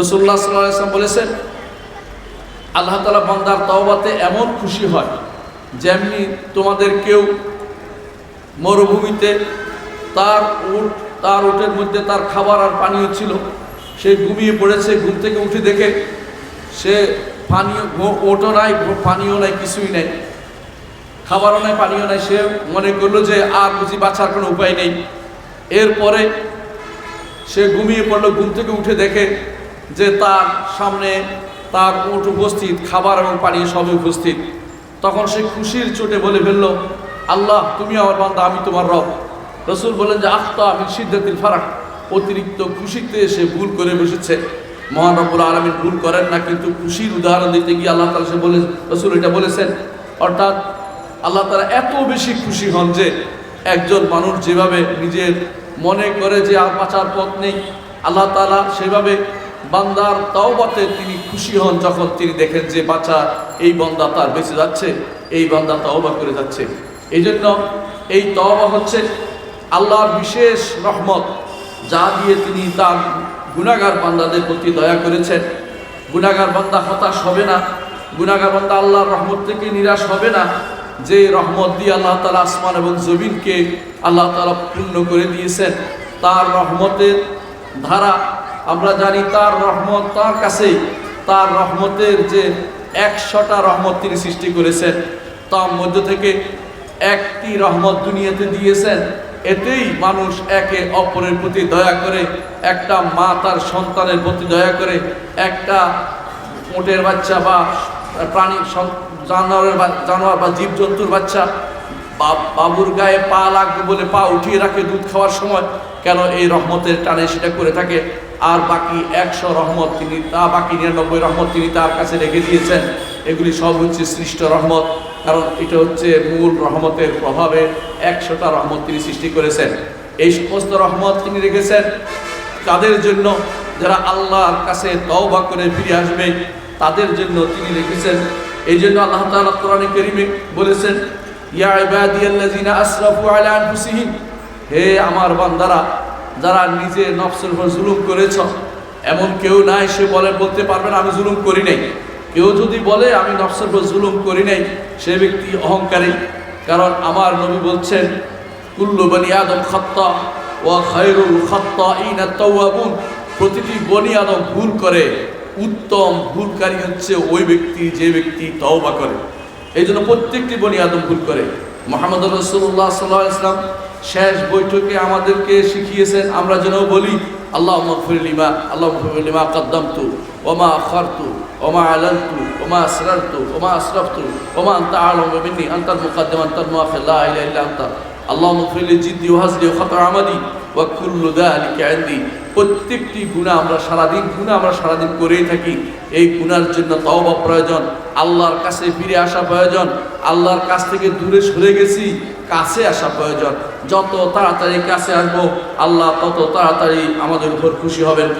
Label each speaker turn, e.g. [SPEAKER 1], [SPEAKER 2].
[SPEAKER 1] রসুল্লাহ সাল্লাম বলেছেন, আল্লাহ তালা বন্দার তওবাতে এমন খুশি হয় যেমনি তোমাদের কেউ মরুভূমিতে তার উট, তার উটের মধ্যে তার খাবার আর পানীয় ছিল, সে ঘুমিয়ে পড়েছে, ঘুম থেকে উঠে দেখে সে পানীয় ওটও নাই পানীয় নাই, কিছুই নাই, খাবারও নাই, পানীয় নাই, সে মনে করল যে আর বুঝি বাঁচার কোনো উপায় নেই। এরপরে সে ঘুমিয়ে পড়ল, ঘুম থেকে উঠে দেখে যে তার সামনে তার উট উপস্থিত, খাবার এবং পানি সবই উপস্থিত। তখন সে খুশির চোটে বলে ফেলল, আল্লাহ, তুমি আমার বান্দা, আমি তোমার রব। রসুল বলেন যে, আখতা আমি সিদ্ধাতিল ফারাক। অতিরিক্ত খুশিতে সে ভুল করে বসেছে। মহান রব্বুল আলমিন ভুল করেন না, কিন্তু খুশির উদাহরণ দিতে গিয়ে আল্লাহ তালা সে বলে, রসুল এটা বলেছেন, অর্থাৎ আল্লাহ তারা এত বেশি খুশি হন যে, একজন মানুষ যেভাবে নিজের মনে করে যে আর বাঁচার পথ নেই, আল্লাহ তালা সেভাবে বান্দার তওবাতে তিনি খুশি হন যখন তিনি দেখেন যে বাচ্চা এই বন্দা তার বেঁচে যাচ্ছে, এই বান্দা তওবা করে যাচ্ছে। এই জন্য এই তওবা হচ্ছে আল্লাহর বিশেষ রহমত, যা দিয়ে তিনি তার গুণাগার বান্দাদের প্রতি দয়া করেছেন। গুণাগার বান্দা হতাশ হবে না গুণাগার বান্দা আল্লাহর রহমত থেকে নিরাশ হবে না। যে রহমত দিয়ে আল্লাহ তালা আসমান এবং জমিনকে আল্লাহ তালা পূর্ণ করে দিয়েছেন, তার রহমতের ধারা আমরা জানি তার রহমত তার কাছেই। তার রহমতের যে একশোটা রহমত তিনি সৃষ্টি করেছেন, তার মধ্য থেকে একটি রহমত দুনিয়াতে দিয়েছেন। এতেই মানুষ একে অপরের প্রতি দয়া করে, একটা মা তার সন্তানের প্রতি দয়া করে, একটা উটের বাচ্চা বা প্রাণী জানোয়ারের জানোয়ার বা জীবজন্তুর বাচ্চা বাবুর গায়ে পা লাগবে বলে পা উঠিয়ে রাখে দুধ খাওয়ার সময়, কেন এই রহমতের টানে সেটা করে থাকে? আর বাকি একশো রহমত তিনি, তা বাকি নিরানব্বই রহমত তিনি তার কাছে রেখে দিয়েছেন। এগুলি সব হচ্ছে সৃষ্ট রহমত, কারণ এটা হচ্ছে মূল রহমতের প্রভাবে একশোটা রহমত তিনি সৃষ্টি করেছেন। এই সমস্ত রহমত তিনি রেখেছেন তাদের জন্য, যারা আল্লাহর কাছে তওবা করে ফিরে আসবে, তাদের জন্য তিনি রেখেছেন। এই জন্য আল্লাহ তাআলা কোরআনে কারীমে বলেছেন ইয়া ইবাদিয়াল্লাযিনা আসরাফু আলা আনফুসিহিম, হে আমার বান্দারা, যারা নিজে নফসের উপর জুলুম করেছ, এমন কেউ নাই, সে বলে, বলতে পারবে না, আমি জুলুম করি নাই। কেউ যদি বলে, আমি নফসের উপর জুলুম করি নাই, সে ব্যক্তি অহংকারী। কারণ আমার নবী বলছেন, কুল্লু বনি আদম খাত্তা ও খায়রুল খাত্তা ইনা তাওয়াবুন। প্রতিটি বনি আদম ভুল করে, উত্তম ভুলকারী হচ্ছে ওই ব্যক্তি যে ব্যক্তি তওবা করে। এই জন্য প্রত্যেকটি বনি আদম ভুল করে। মোহাম্মদ রসুল্লাহ সাল্লাহ ইসলাম শেষ বৈঠকে আমাদেরকে শিখিয়েছেন, আমরা যেন বলি আল্লাহ মকফুলিমা আল্লাহ মকফুলিমা কদ্দামতু ওমা আখারতু ওমা আলান্তু ওমা আসরারতু ওমা আসরাফতু ওমা আন্তা আলম মিন্নি আন্তাল মুকাদ্দিম আন্তাল মুআখির লা ইল্লা আন্তা। আল্লাহ মকফুলি জিদ্দি ওয়াজলি ও খতর আমাদি, ওয়া কুল্লু যালিকা ইনদি। প্রত্যেকটি গুণা আমরা সারাদিন গুণা আমরা সারাদিন করেই থাকি। এই গুণার জন্য তওবা প্রয়োজন, আল্লাহর কাছে ফিরে আসা প্রয়োজন, আল্লাহর কাছ থেকে দূরে সরে গেছি, কাছে আসা প্রয়োজন। যত তাড়াতাড়ি কাছে আসব, আল্লাহ তত তাড়াতাড়ি আমাদের উপর খুশি হবেন।